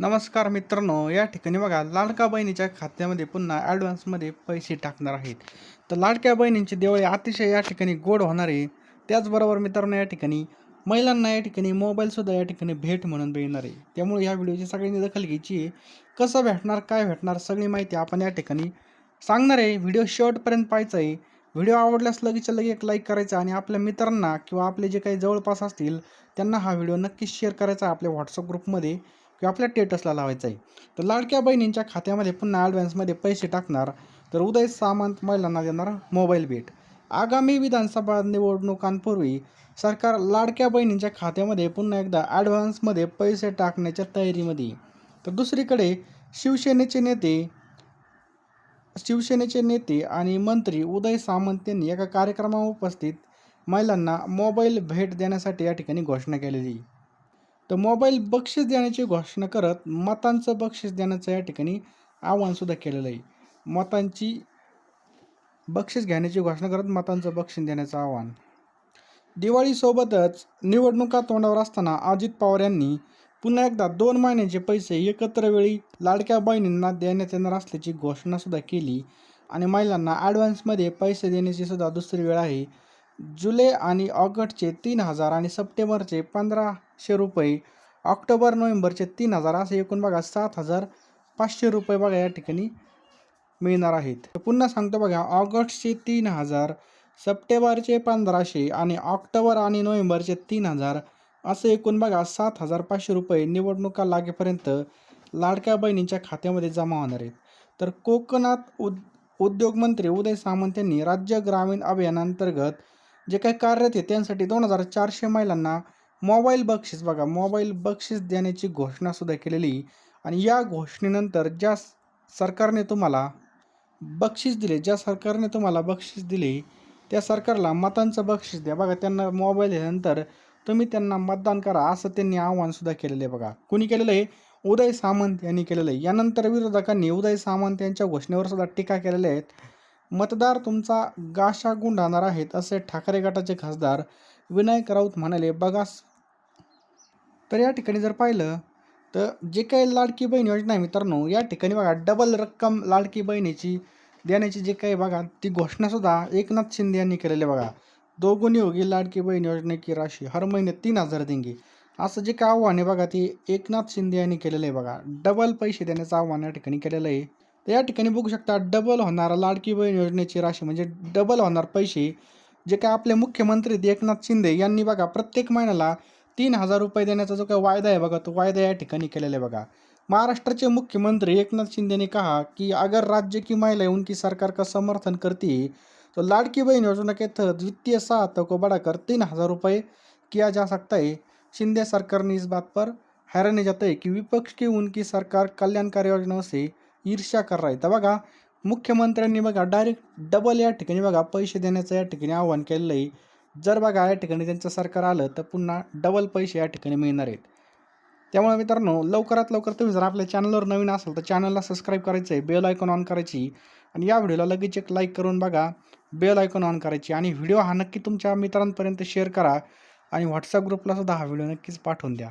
नमस्कार मित्रांनो या ठिकाणी बघा लाडका बहिणीच्या खात्यामध्ये पुन्हा ॲडव्हान्समध्ये पैसे टाकणार आहेत. तर लाडक्या बहिणींची दिवाळी अतिशय या ठिकाणी गोड होणार आहे. त्याचबरोबर मित्रांनो या ठिकाणी महिलांना या ठिकाणी मोबाईलसुद्धा या ठिकाणी भेट म्हणून मिळणार आहे. त्यामुळे ह्या व्हिडिओची सगळ्यांनी दखल घ्यायची आहे. कसं भेटणार काय भेटणार सगळी माहिती आपण या ठिकाणी सांगणार आहे. व्हिडिओ शेवटपर्यंत पाहायचा आहे. व्हिडिओ आवडल्यास लगेच लगे एक लाईक करायचा आणि आपल्या मित्रांना किंवा आपले जे काही जवळपास असतील त्यांना हा व्हिडिओ नक्कीच शेअर करायचा आपल्या व्हॉट्सअप ग्रुपमध्ये किंवा आपल्या टेटसला लावायचा आहे. तर लाडक्या बहिणींच्या खात्यामध्ये पुन्हा ॲडव्हान्समध्ये पैसे टाकणार तर उदय सामंत महिलांना देणार मोबाईल भेट. आगामी विधानसभा निवडणुकांपूर्वी सरकार लाडक्या बहिणींच्या खात्यामध्ये पुन्हा एकदा ॲडव्हान्समध्ये पैसे टाकण्याच्या तयारीमध्ये तर दुसरीकडे शिवसेनेचे नेते शिवसेनेचे नेते आणि मंत्री उदय सामंत यांनी एका कार्यक्रमावर उपस्थित महिलांना मोबाईल भेट देण्यासाठी या ठिकाणी घोषणा केलेली आहे. तर मोबाईल बक्षीस देण्याची घोषणा करत मतांचं बक्षीस देण्याचं या ठिकाणी आव्हानसुद्धा केलेलं आहे. मतांची बक्षीस घेण्याची घोषणा करत मतांचं बक्षीस देण्याचं आव्हान. दिवाळीसोबतच निवडणुका तोंडावर असताना अजित पवार यांनी पुन्हा एकदा दोन महिन्याचे पैसे एकत्र वेळी लाडक्या बहिणींना देण्यात येणार असल्याची घोषणासुद्धा केली आणि महिलांना ॲडव्हान्समध्ये पैसे देण्याची सुद्धा दुसरी वेळ आहे. जुलै आणि ऑगस्टचे तीन हजार आणि सप्टेंबरचे पंधरा पंधराशे रुपये. ऑक्टोबर नोव्हेंबरचे तीन हजार असे एकूण बघा सात हजार पाचशे रुपये बघा या ठिकाणी मिळणार आहेत. पुन्हा सांगतो बघा ऑगस्टचे तीन हजार सप्टेंबरचे पंधराशे आणि ऑक्टोबर आणि नोव्हेंबरचे तीन हजार असं एकूण बघा सात हजार पाचशे रुपये निवडणुका लागेपर्यंत लाडक्या बहिणींच्या खात्यामध्ये जमा होणार आहेत. तर कोकणात उद उद्योगमंत्री उदय सामंत यांनी राज्य ग्रामीण अभियानांतर्गत जे काही कार्यरत आहे त्यांसाठी दोन हजार चारशे महिलांना मोबाईल बक्षीस बघा मोबाईल बक्षीस देण्याची घोषणासुद्धा केलेली. आणि या घोषणेनंतर ज्या सरकारने तुम्हाला बक्षीस दिले ज्या सरकारने तुम्हाला बक्षीस दिले त्या सरकारला मतांचं बक्षीस द्या. बघा त्यांना मोबाईल दिल्यानंतर तुम्ही त्यांना मतदान करा असं त्यांनी आव्हानसुद्धा केलेलं आहे बघा. कुणी केलेलं आहे? उदय सामंत यांनी केलेलं आहे. यानंतर विरोधकांनी उदय सामंत यांच्या घोषणेवर सुद्धा टीका केलेल्या आहेत मतदार तुमचा गाशा गुंडाणार आहेत असे ठाकरे गटाचे खासदार विनायक राऊत म्हणाले बघा तर या ठिकाणी जर पाहिलं तर जे काही लाडकी बहीण योजना आहे मित्रांनो या ठिकाणी बघा डबल रक्कम लाडकी बहिणीची देण्याची जे काही बघा ती घोषणासुद्धा एकनाथ शिंदे यांनी केलेली आहे बघा. दोघुनी होगी लाडकी बहीण योजनेची राशी हर महिने तीन हजार देंगी. असं जे काय आव्हान आहे बघा ते एकनाथ शिंदे यांनी केलेलं आहे बघा. डबल पैसे देण्याचं आव्हान या ठिकाणी केलेलं आहे. तर या ठिकाणी बघू शकता डबल होणार लाडकी बहीण योजनेची राशी म्हणजे डबल होणार पैसे. जे काय आपले मुख्यमंत्री एकनाथ शिंदे यांनी बघा प्रत्येक महिन्याला तीन हजार रुपये देण्याचा जो काही वायदा आहे बघा तो वायदा या ठिकाणी केलेला आहे बघा. महाराष्ट्राचे मुख्यमंत्री एकनाथ शिंदे ने कहा कि अगर राज्य की महिलाएं उनकी सरकार का समर्थन करती है तो लाड़की बहन योजना के तहत वित्तीय सहायता को बढ़ाकर तीन हजार रुपये किया जा सकता है. शिंदे सरकार ने इस बात पर हैरानी जताई कि विपक्ष की उनकी सरकार कल्याणकारी योजनाओं से ईर्ष्या कर रहा है. तर बघा मुख्यमंत्र्यांनी बघा डायरेक्ट डबल या ठिकाणी बघा पैसे देण्याचं या ठिकाणी आव्हान केलेलं आहे. जर बघा या ठिकाणी त्यांचं सरकार आलं तर पुन्हा डबल पैसे या ठिकाणी मिळणार आहेत. त्यामुळे मित्रांनो लवकरात लवकर तुम्ही जर आपल्या चॅनलवर नवीन असाल तर चॅनलला सबस्क्राईब करायचं आहे बेल आयकॉन ऑन करायची. आणि या व्हिडिओला लगेच एक लाईक करून बघा बेल आयकॉन ऑन करायची. आणि व्हिडिओ हा नक्की तुमच्या मित्रांपर्यंत शेअर करा. आणि व्हॉट्सअप ग्रुपला सुद्धा हा व्हिडिओ नक्कीच पाठवून द्या.